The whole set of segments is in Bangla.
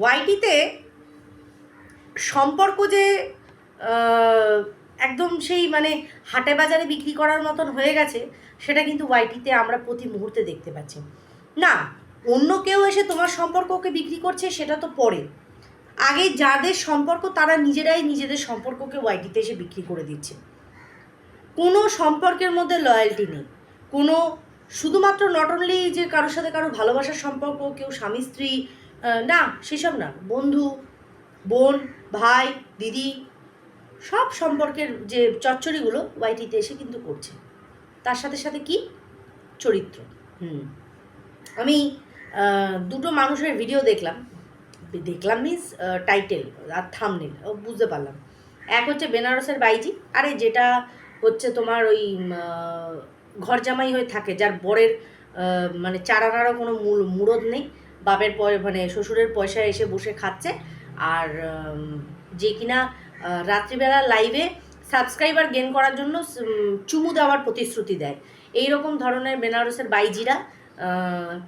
ওয়াইটিতে সম্পর্ক যে একদম সেই মানে হাটে বাজারে বিক্রি করার মতন হয়ে গেছে, সেটা কিন্তু ওয়াইটিতে আমরা প্রতি মুহূর্তে দেখতে পাচ্ছি। না, অন্য কেউ এসে তোমার সম্পর্ককে বিক্রি করছে, সেটা তো পরে। আগে যাদের সম্পর্ক, তারা নিজেরাই নিজেদের সম্পর্ককে ওয়াইটিতে এসে বিক্রি করে দিচ্ছে। কোনো সম্পর্কের মধ্যে লয়্যালটি নেই। কোনো, শুধুমাত্র নট অনলি যে কারোর সাথে কারও ভালোবাসার সম্পর্ক, কেউ স্বামী স্ত্রী না, সেসব না। বন্ধু, বোন, ভাই, দিদি, সব সম্পর্কের যে চচ্চড়িগুলো ওয়াইটিতে এসে কিন্তু করছে। তার সাথে সাথে কি? চরিত্র। হুম। আমি দুটো মানুষের ভিডিও দেখলাম। দেখলাম মিস টাইটেল আর থামনেল বুঝতে পারলাম। এক হচ্ছে বেনারসের বাইজি। আরে, যেটা হচ্ছে তোমার ওই ঘর জামাই হয়ে থাকে, যার বরের মানে চারানারও কোনো মূল- মুরদ নেই। বাপের মানে শ্বশুরের পয়সা এসে বসে খাচ্ছে। আর যে কিনা রাত্রিবেলা লাইভে সাবস্ক্রাইবার গেন করার জন্য চুমু দেওয়ার প্রতিশ্রুতি দেয়। এই রকম ধরনের বেনারসের বাইজিরা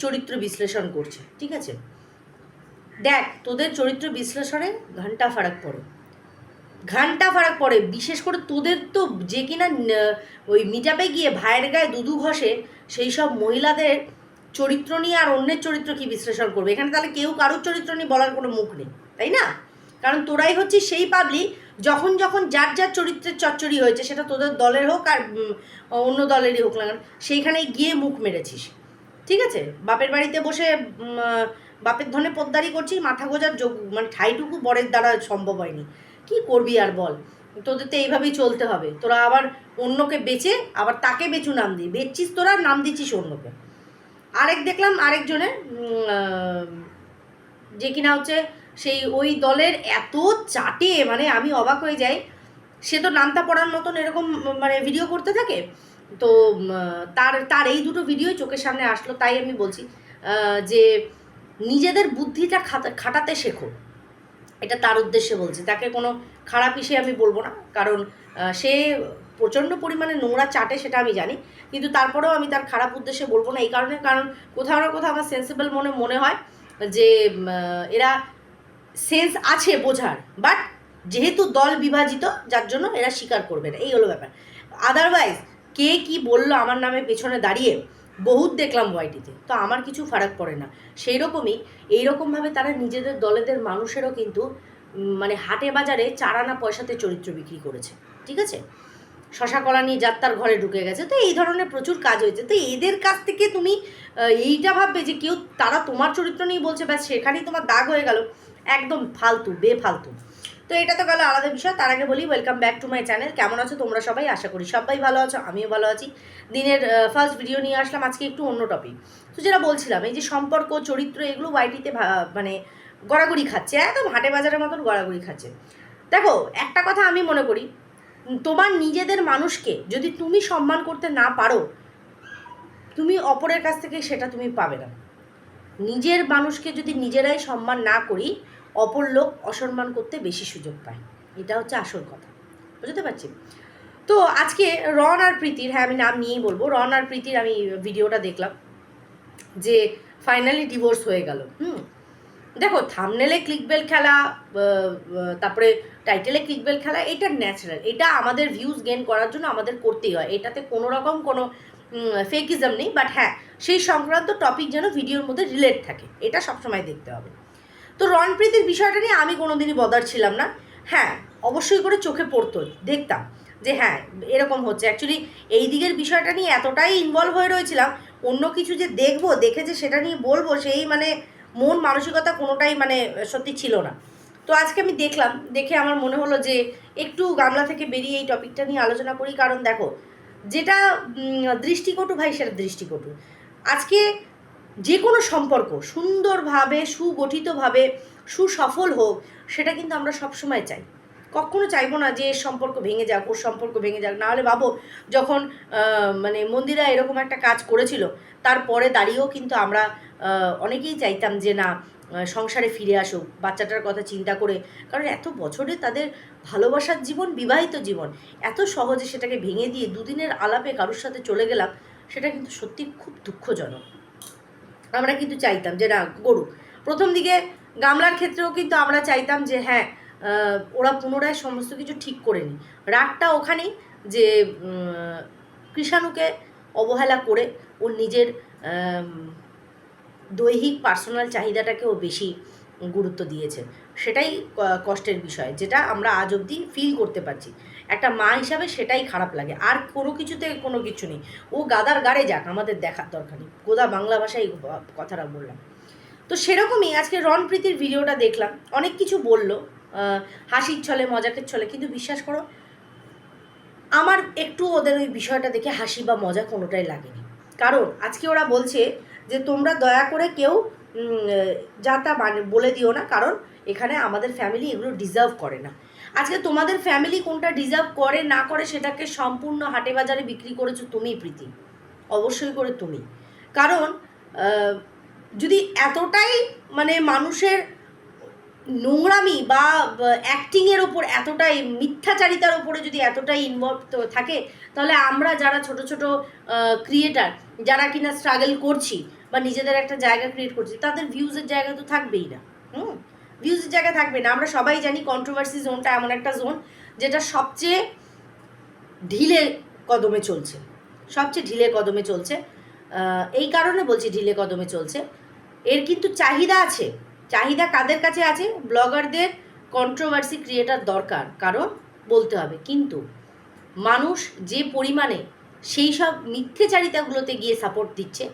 চরিত্র বিশ্লেষণ করছে, ঠিক আছে? দেখ, তোদের চরিত্র বিশ্লেষণে ঘণ্টা ফারাক পড়ে। ঘণ্টা ফারাক পড়ে, বিশেষ করে তোদের তো যে কিনা ওই মিটাপে গিয়ে ভাইয়ের গায়ে দুদু ঘষে, সেই সব মহিলাদের চরিত্র নিয়ে আর অন্যের চরিত্র কি বিশ্লেষণ করবে? এখানে তাহলে কেউ কারোর চরিত্র নিয়ে বলার কোনো মুখ নেই, তাই না? কারণ তোরাই হচ্ছে সেই পাবলিক যখন যখন যার যার চরিত্রের চচ্চড়ি হয়েছে, সেটা তোদের দলের হোক আর অন্য দলেরই হোক না সেইখানে গিয়ে মুখ মেরেছিস। ঠিক আছে? বাপের বাড়িতে বসে বাপের ধনে পোদ্দারি করছিস, মাথা গোজার যোগ মানে ঠাইটুকু বরের দ্বারা সম্ভব হয়নি। কি করবি আর বল? তোদের তো এইভাবেই চলতে হবে। তোরা আবার অন্যকে বেচে আবার তাকে বেচু নাম দিয়ে। বেচছিস তোরা, নাম দিচ্ছিস অন্যকে। আরেক দেখলাম আরেকজনের যে কিনা হচ্ছে সেই ওই দলের এত চাটে মানে আমি অবাক হয়ে যাই। সে তো নামতা পড়ার মতন এরকম মানে ভিডিও করতে থাকে। তো তার তার এই দুটো ভিডিও চোখের সামনে আসলো, তাই আমি বলছি যে নিজেদের বুদ্ধিটা খাটাতে শেখো। এটা তার উদ্দেশ্যে বলছি। তাকে কোনো খারাপ হিসেবে আমি বলব না। কারণ সে প্রচণ্ড পরিমাণে নোংরা চাটে সেটা আমি জানি। কিন্তু তারপরেও আমি তার খারাপ উদ্দেশ্যে বলব না, এই কারণে, কারণ কোথাও না কোথাও আমার সেন্সিবল মনে মনে হয় যে এরা সেন্স আছে বোঝার বাট যেহেতু দল বিভাজিত, যার জন্য এরা স্বীকার করবে না, এই হলো ব্যাপার। আদারওয়াইজ কে কি বলল আমার নামে পেছনে দাঁড়িয়ে, বহুত দেখলাম ওয়াইটিতে, তো আমার কিছু ফারাক পড়ে না। সেই রকমই এইরকমভাবে তারা নিজেদের দলেদের মানুষেরও কিন্তু মানে হাটে বাজারে চারানা পয়সাতে চরিত্র বিক্রি করেছে, ঠিক আছে? শশা কলা নিয়ে যাত্রার ঘরে ঢুকে গেছে। তো এই ধরনের প্রচুর কাজ হয়েছে। তো এদের কাছ থেকে তুমি এইটা ভাববে যে কেউ, তারা তোমার চরিত্র নিয়ে বলছে, ব্যাস, সেখানেই তোমার দাগ হয়ে গেল। একদম ফালতু, বেফালতু। তো এটা তো গেল আলাদা বিষয়। তার আগে বলি welcome back to my channel কেমন আছো তোমরা সবাই? আশা করি সবাই ভালো আছো, আমিও ভালো আছি। দিনের ফার্স্ট ভিডিও নিয়ে আসলাম, আজকে একটু অন্য টপিক তো যেটা বলছিলাম, এই যে সম্পর্ক, চরিত্র, এগুলো ওয়াইটিতে মানে গড়াগড়ি খাচ্ছে, একদম হাটে বাজারের মতন গড়াগড়ি খাচ্ছে। দেখো, একটা কথা আমি মনে করি তোমার নিজেদের মানুষকে যদি তুমি সম্মান করতে না পারো তুমি অপরের কাছ থেকে সেটা তুমি পাবে না। নিজের মানুষকে যদি নিজেরাই সম্মান না করি অপর লোক অসম্মান করতে বেশি সুযোগ পায়। এটা হচ্ছে আসল কথা। বুঝতে পারছি? তো আজকে রন আর প্রীতির হ্যাঁ আমি নাম নিয়েই বলব রন আর প্রীতির আমি ভিডিওটা দেখলাম যে ফাইনালি ডিভোর্স হয়ে গেল। হুম? দেখো থামনেলে ক্লিকবেল খেলা আহ, আহ, তারপরে টাইটেলে ক্লিকবেল খেলা, এটা ন্যাচারাল এটা আমাদের ভিউজ গেন করার জন্য আমাদের করতেই হয়। এটাতে কোনো রকম কোনো ফেকিজম নেই বাট হ্যাঁ সেই সংক্রান্ত টপিক যেন ভিডিওর মধ্যে রিলেট থাকে। এটা সবসময় দেখতে হবে। তো রণপ্রীতির বিষয়টা নিয়ে আমি কোনোদিনই বদার ছিলাম না। হ্যাঁ অবশ্যই করে চোখে পড়তো, দেখতাম যে হ্যাঁ এরকম হচ্ছে। অ্যাকচুয়ালি এই দিকের বিষয়টা নিয়ে এতটাই ইনভলভ হয়ে রয়েছিলাম, অন্য কিছু যে দেখব, দেখে যে সেটা নিয়ে বলব, সেই মানে মন মানসিকতা কোনোটাই মানে সত্যি ছিল না। তো আজকে আমি দেখলাম, দেখে আমার মনে হলো যে একটু গামলা থেকে বেরিয়ে এই টপিকটা নিয়ে আলোচনা করি। কারণ দেখো, যেটা দৃষ্টিকটু ভাই সেটা দৃষ্টিকটু। আজকে যে কোনো সম্পর্ক সুন্দরভাবে, সুগঠিতভাবে, সুসফল হোক, সেটা কিন্তু আমরা সবসময় চাই। কখনো চাইব না যে সম্পর্ক ভেঙে যাক, ওর সম্পর্ক ভেঙে যাক। নাহলে ভাবো, যখন মানে মন্দিরা এরকম একটা কাজ করেছিল, তারপরে দাঁড়িয়েও কিন্তু আমরা অনেকেই চাইতাম যে না সংসারে ফিরে আসুক, বাচ্চাটার কথা চিন্তা করে। কারণ এত বছরে তাদের ভালোবাসার জীবন, বিবাহিত জীবন, এত সহজে সেটাকে ভেঙে দিয়ে দুদিনের আলাপে কারোর সাথে চলে গেলাম, সেটা কিন্তু সত্যি খুব দুঃখজনক। আমরা কিন্তু চাইতাম যে, না করুক প্রথম দিকে গামলার ক্ষেত্রেও কিন্তু আমরা চাইতাম যে হ্যাঁ ওরা পুনরায় সমস্ত কিছু ঠিক করে নি রাগটা ওখানেই যে কৃষাণুকে অবহেলা করে ওর নিজের দৈহিক পার্সোনাল চাহিদাটাকে ও বেশি গুরুত্ব দিয়েছে। সেটাই কষ্টের বিষয়, যেটা আমরা আজ অবধি ফিল করতে পারছি। একটা মা হিসাবে সেটাই খারাপ লাগে। আর কোনো কিছুতে কোনো কিছু নেই। ও গাদার গাড়ে যাক, আমাদের দেখার দরকার নেই। গোদা বাংলা ভাষায় কথাটা বললাম। তো সেরকমই আজকে রণপ্রীতির ভিডিওটা দেখলাম। অনেক কিছু বলল হাসির ছলে, মজাকের ছলে, কিন্তু বিশ্বাস করো, আমার একটু ওদের ওই বিষয়টা দেখে হাসি বা মজা কোনোটাই লাগেনি। কারণ আজকে ওরা বলছে যে তোমরা দয়া করে কেউ যা তা মানে বলে দিও না, কারণ এখানে আমাদের ফ্যামিলি এগুলো ডিজার্ভ করে না। আজকে তোমাদের ফ্যামিলি কোনটা ডিজার্ভ করে, না করে, সেটাকে সম্পূর্ণ হাটে বাজারে বিক্রি করেছ তুমি, প্রীতি। অবশ্যই করে তুমি। কারণ যদি এতটাই মানে মানুষের নোংরামি বা অ্যাক্টিংয়ের ওপর এতটাই মিথ্যাচারিতার ওপরে যদি এতটাই ইনভলভ থাকে, তাহলে আমরা যারা ছোট ছোট ক্রিয়েটার যারা কিনা স্ট্রাগল করছি বা নিজেদের একটা জায়গা ক্রিয়েট করছে, তাদের ভিউজের জায়গা তো থাকবেই না। হুম? ভিউজের জায়গা থাকবে না। আমরা সবাই জানি কন্ট্রোভার্সি জোনটা এমন একটা জোন যেটা সবচেয়ে ঢিলে কদমে চলছে। সবচেয়ে ঢিলে কদমে চলছে। এই কারণে বলছি ঢিলে কদমে চলছে। এর কিন্তু চাহিদা আছে। চাহিদা কাদের কাছে আছে? ব্লগারদের কন্ট্রোভার্সি ক্রিয়েটার দরকার, কারণ বলতে হবে। কিন্তু মানুষ যে পরিমাণে সেই সব মিথ্যেচারিতাগুলোতে গিয়ে সাপোর্ট দিচ্ছে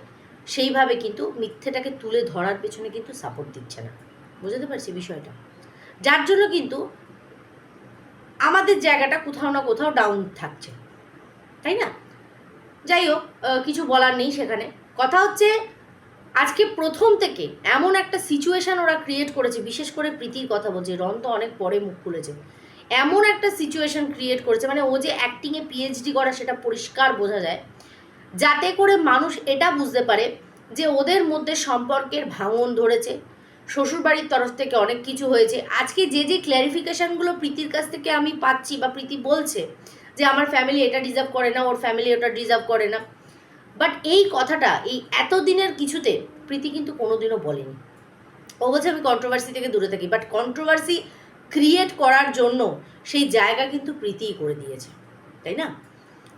সেইভাবে কিন্তু মিথ্যেটাকে তুলে ধরার পেছনে কিন্তু সাপোর্ট দিচ্ছে না। বুঝতে পারছি বিষয়টা? যার জন্য কিন্তু আমাদের জায়গাটা কোথাও না কোথাও ডাউন থাকছে। তাই না? যাই হোক কিছু বলার নেই সেখানে। কথা হচ্ছে, আজকে প্রথম থেকে এমন একটা সিচুয়েশন ওরা ক্রিয়েট করেছে, বিশেষ করে প্রীতির কথা বলছে রন তো অনেক পরে মুখ খুলেছে। এমন একটা সিচুয়েশন ক্রিয়েট করেছে মানে ও যে অ্যাক্টিংয়ে পিএইচডি করা সেটা পরিষ্কার বোঝা যায়। যাতে করে মানুষ এটা বুঝতে পারে যে ওদের মধ্যে সম্পর্কের ভাঙন ধরেছে। শ্বশুরবাড়ির তরফ থেকে অনেক কিছু হয়েছে। আজকে যে যে ক্ল্যারিফিকেশানগুলো প্রীতির কাছ থেকে আমি পাচ্ছি বা প্রীতি বলছে যে আমার ফ্যামিলি এটা ডিজার্ভ করে না, ওর ফ্যামিলি ওটা ডিজার্ভ করে না। বাট এই কথাটা, এই এতদিনের কিছুতে প্রীতি কিন্তু কোনোদিনও বলেনি। ও বলছে, আমি কন্ট্রোভার্সি থেকে দূরে থাকি। বাট কন্ট্রোভার্সি ক্রিয়েট করার জন্য সেই জায়গা কিন্তু প্রীতিই করে দিয়েছে। তাই না?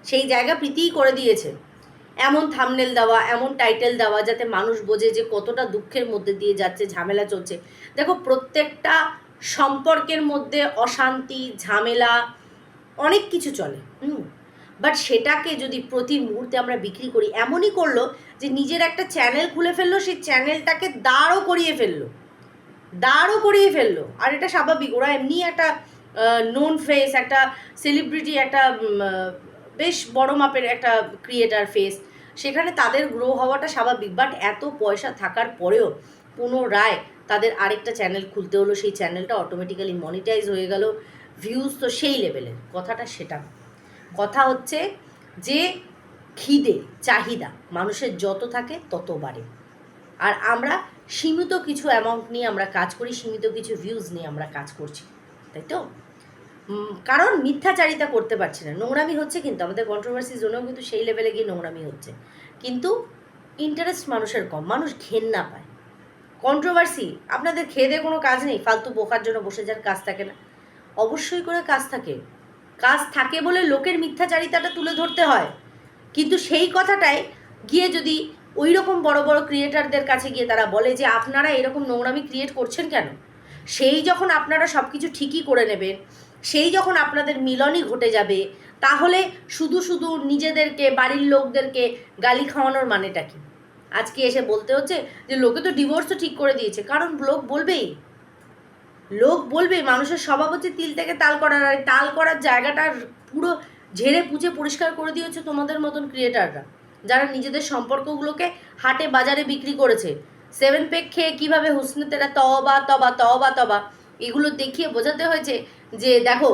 সেই জায়গা প্রীতিই করে দিয়েছে। এমন থামনেল দেওয়া, এমন টাইটেল দেওয়া যাতে মানুষ বোঝে যে কতটা দুঃখের মধ্যে দিয়ে যাচ্ছে, ঝামেলা চলছে। দেখো, প্রত্যেকটা সম্পর্কের মধ্যে অশান্তি, ঝামেলা, অনেক কিছু চলে, হুম? বাট সেটাকে যদি প্রতি মুহূর্তে আমরা বিক্রি করি, এমনই করল যে নিজের একটা চ্যানেল খুলে ফেলল, সেই চ্যানেলটাকে দাঁড়ও করিয়ে ফেলল। দাঁড়ও করিয়ে ফেলল। আর এটা স্বাভাবিক, ওরা এমনি একটা নোন ফেস একটা সেলিব্রিটি একটা বেশ বড় মাপের একটা ক্রিয়েটার ফেস সেখানে তাদের গ্রো হওয়াটা স্বাভাবিক বাট এত পয়সা থাকার পরেও পুনরায় তাদের আরেকটা চ্যানেল খুলতে হলো। সেই চ্যানেলটা অটোমেটিক্যালি মনিটাইজ হয়ে গেল। ভিউজ তো সেই লেভেলের কথাটা সেটা। কথা হচ্ছে যে খিদে, চাহিদা মানুষের যত থাকে তত বাড়ে। আর আমরা সীমিত কিছু অ্যামাউন্ট নিয়ে আমরা কাজ করি, সীমিত কিছু ভিউজ নিয়ে আমরা কাজ করছি। তাই তো? কারণ মিথ্যাচারিতা করতে পারছি না। নোংরামি হচ্ছে কিন্তু, আমাদের কন্ট্রোভার্সি জন্যও কিন্তু সেই লেভেলে গিয়ে নোংরামি হচ্ছে। কিন্তু ইন্টারেস্ট মানুষের কম, মানুষ ঘেন্না পায়। কন্ট্রোভার্সি আপনাদের খেয়ে দিয়ে কোনো কাজ নেই, ফালতু বোকার জন্য বসে যার কাজ থাকে না। অবশ্যই করে কাজ থাকে। কাজ থাকে বলে লোকের মিথ্যাচারিতাটা তুলে ধরতে হয়। কিন্তু সেই কথাটাই গিয়ে যদি ওই রকম বড় বড় ক্রিয়েটারদের কাছে গিয়ে তারা বলে যে, আপনারা এরকম নোংরামি ক্রিয়েট করছেন কেন? সেই যখন আপনারা সব কিছু ঠিকই করে নেবেন সেই যখন আপনাদের মিলনই ঘটে যাবে, তাহলে শুধু শুধু নিজেদেরকে, বাড়ির লোকদেরকে গালি খাওয়ানোর মানেটা কি? আজকে এসে বলতে হচ্ছে যে, লোকে তো ডিভোর্সও ঠিক করে দিয়েছে। কারণ লোক বলবেই। লোক বলবে মানুষের স্বভাব হচ্ছে তিল থেকে তাল করার। আর তাল করার জায়গাটা পুরো ঝেড়ে পুচে পরিষ্কার করে দিয়েছে তোমাদের মতন ক্রিয়েটাররা যারা নিজেদের সম্পর্কগুলোকে হাটে বাজারে বিক্রি করেছে। সেভেন পেক খেয়ে কীভাবে হুসনে তেরা তবা তবা তবা তবা এগুলো দেখিয়ে বোঝাতে হয়েছে যে দেখো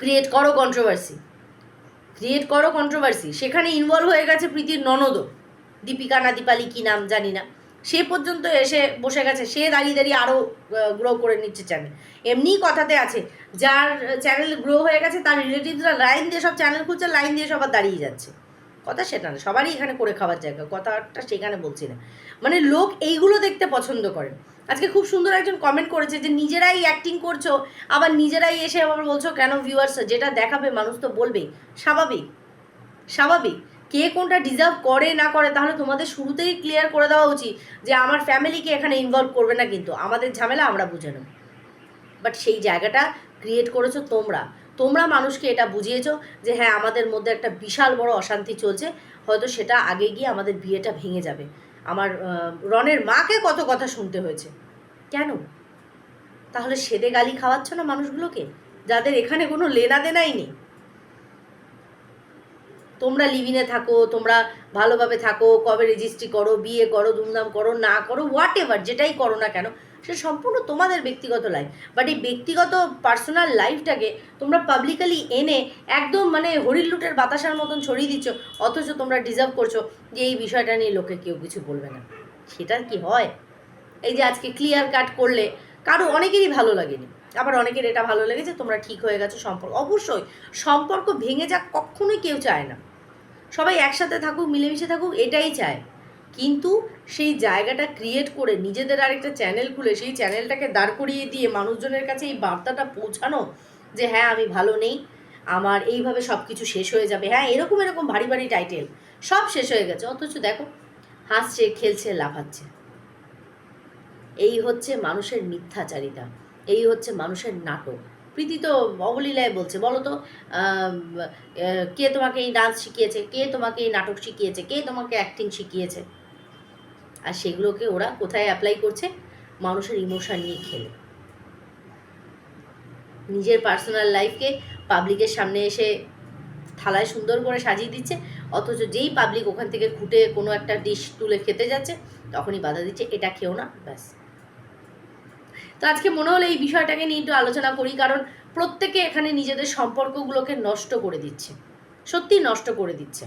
ক্রিয়েট করো কন্ট্রোভার্সি ক্রিয়েট করো কন্ট্রোভার্সি সেখানে ইনভলভ হয়ে গেছে প্রীতির ননদও দীপিকা না দীপালি কী নাম জানি না। সে পর্যন্ত এসে বসে গেছে। সে দাঁড়িয়ে দাঁড়িয়ে আরও গ্রো করে নিচ্ছে চ্যানেল এমনিই কথাতে আছে, যার চ্যানেল গ্রো হয়ে গেছে, তার রিলেটিভরা লাইন দিয়ে সব চ্যানেল খুলছে লাইন দিয়ে সবার দাঁড়িয়ে যাচ্ছে। কথা সেটা না, সবারই এখানে করে খাওয়ার জায়গা, কথাটা সেখানে বলছি না। মানে লোক এইগুলো দেখতে পছন্দ করে। আজকে খুব সুন্দর একজন কমেন্ট করেছে যে, নিজেরাই অ্যাক্টিং করছ, আবার নিজেরাই এসে আবার বলছো, কেন ভিউয়ার্স যেটা দেখাবে মানুষ তো বলবেই। স্বাভাবিক স্বাভাবিক। কে কোনটা ডিজার্ভ করে না করে, তাহলে তোমাদের শুরুতেই ক্লিয়ার করে দেওয়া উচিত যে, আমার ফ্যামিলিকে এখানে ইনভলভ করবে না কিন্তু, আমাদের ঝামেলা আমরা বুঝে নেব। বাট সেই জায়গাটা ক্রিয়েট করেছ তোমরা। তোমরা মানুষকে এটা বুঝিয়েছো যে হ্যাঁ আমাদের মধ্যে একটা বিশাল বড় অশান্তি চলছে, হয়তো সেটা আগে গিয়ে আমাদের বিয়েটা ভেঙে যাবে। আমার রনের মাকে কত কথা শুনতে হয়েছে। কেন? তাহলে সেদে গালি খাওয়াচ্ছ না মানুষগুলোকে? যাদের এখানে কোনো লেনা দেনাই নেই। তোমরা লিভিনে থাকো, তোমরা ভালোভাবে থাকো, কবে রেজিস্ট্রি করো, বিয়ে করো, ধুমধাম করো, না করো হোয়াট এভার যেটাই করো না কেন সে সম্পূর্ণ তোমাদের ব্যক্তিগত লাইফ বাট এই ব্যক্তিগত পার্সোনাল লাইফটাকে তোমরা পাবলিকালি এনে একদম মানে হরিল লুটের বাতাসার মতন ছড়িয়ে দিচ্ছ, অথচ তোমরা ডিজার্ভ করছ যে এই বিষয়টা নিয়ে লোকে কেউ কিছু বলবে না। সেটা কি হয়? এই যে আজকে ক্লিয়ার কাট করলে কারও অনেকেরই ভালো লাগেনি। আবার অনেকের এটা ভালো লেগেছে, তোমরা ঠিক হয়ে গেছো সম্পর্ক। অবশ্যই সম্পর্ক ভেঙে যাক কখনোই কেউ চায় না। সবাই একসাথে থাকুক, মিলেমিশে থাকুক, এটাই চায়। কিন্তু সেই জায়গাটা ক্রিয়েট করে নিজেদের আরেকটা চ্যানেল খুলে, সেই চ্যানেলটাকে দাঁড় করিয়ে দিয়ে মানুষজনের কাছে এই বার্তাটা পৌঁছানো যে হ্যাঁ আমি ভালো নেই, আমার এইভাবে সব কিছু শেষ হয়ে যাবে। হ্যাঁ এরকম এরকম ভারী ভারী টাইটেল সব শেষ হয়ে গেছে। অথচ দেখো, হাসছে, খেলছে, লাফাচ্ছে। এই হচ্ছে মানুষের মিথ্যাচারিতা, এই হচ্ছে মানুষের নাটক। প্রীতি তো অবলীলায় বলছে বলো তো কে তোমাকে এই ডান্স শিখিয়েছে, কে তোমাকে এই নাটক শিখিয়েছে, কে তোমাকে অ্যাক্টিং শিখিয়েছে? আর সেগুলোকে ওরা কোথায় অ্যাপ্লাই করছে? মানুষের ইমোশন নিয়ে খেলে। নিজের পার্সোনাল লাইফকে পাবলিকের সামনে এসে থালায় সুন্দর করে সাজিয়ে দিচ্ছে, অথচ যেই পাবলিক ওখান থেকে খুঁটে কোনো একটা ডিশ তুলে খেতে যাচ্ছে, তখনই বাধা দিচ্ছে, এটা খেও না ব্যাস। তো আজকে মনে হলো এই বিষয়টাকে নিয়ে একটু আলোচনা করি, কারণ প্রত্যেকে এখানে নিজেদের সম্পর্কগুলোকে নষ্ট করে দিচ্ছে। সত্যি নষ্ট করে দিচ্ছে।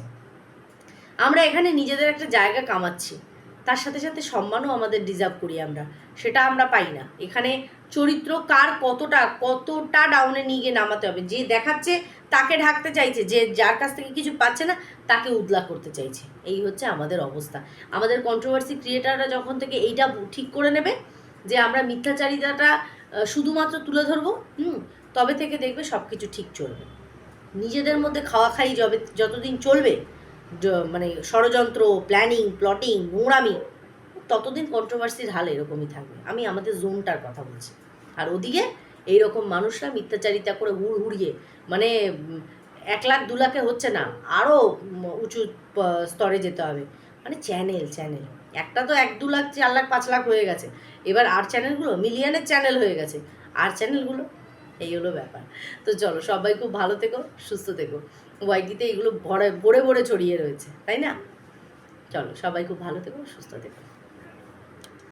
আমরা এখানে নিজেদের একটা জায়গা কামাচ্ছি। তার সাথে সাথে সম্মানও আমাদের ডিজার্ভ করি আমরা। সেটা আমরা পাই না। এখানে চরিত্র কার কতটা কতটা ডাউনে নিয়ে গিয়ে নামাতে হবে? যে দেখাচ্ছে, তাকে ঢাকতে চাইছে, যে যার কাছ থেকে কিছু পাচ্ছে না, তাকে উদলা করতে চাইছে। এই হচ্ছে আমাদের অবস্থা। আমাদের কন্ট্রোভার্সি ক্রিয়েটাররা যখন থেকে এইটা ঠিক করে নেবে, যে আমরা মিথ্যাচারিতাটা শুধুমাত্র তুলে ধরবো, হুম, তবে থেকে দেখবে সব কিছু ঠিক চলবে। নিজেদের মধ্যে খাওয়া খাই যবে, যতদিন চলবে মানে ষড়যন্ত্র প্ল্যানিং প্লটিং নোংরামি, ততদিন কন্ট্রোভার্সির হাল এরকমই থাকবে। আমি আমাদের জোনটার কথা বলছি। আর ওদিকে এইরকম মানুষরা মিথ্যাচারিতা করে হুড় হুড়িয়ে মানে এক লাখ, দু লাখে হচ্ছে না আরও উঁচু স্তরে যেতে হবে। মানে চ্যানেল চ্যানেল একটা তো এক, দু লাখ, চার লাখ, পাঁচ লাখ হয়ে গেছে। এবার আর চ্যানেলগুলো মিলিয়নের চ্যানেল হয়ে গেছে। আর চ্যানেলগুলো এই হলো ব্যাপার। তো চলো, সবাই খুব ভালো থেকো, সুস্থ থেকো। ওয়াইটিতে এগুলো ভরে ভরে ভরে ছড়িয়ে রয়েছে, তাই না? চলো, সবাই খুব ভালো থেকো, সুস্থ থেকো।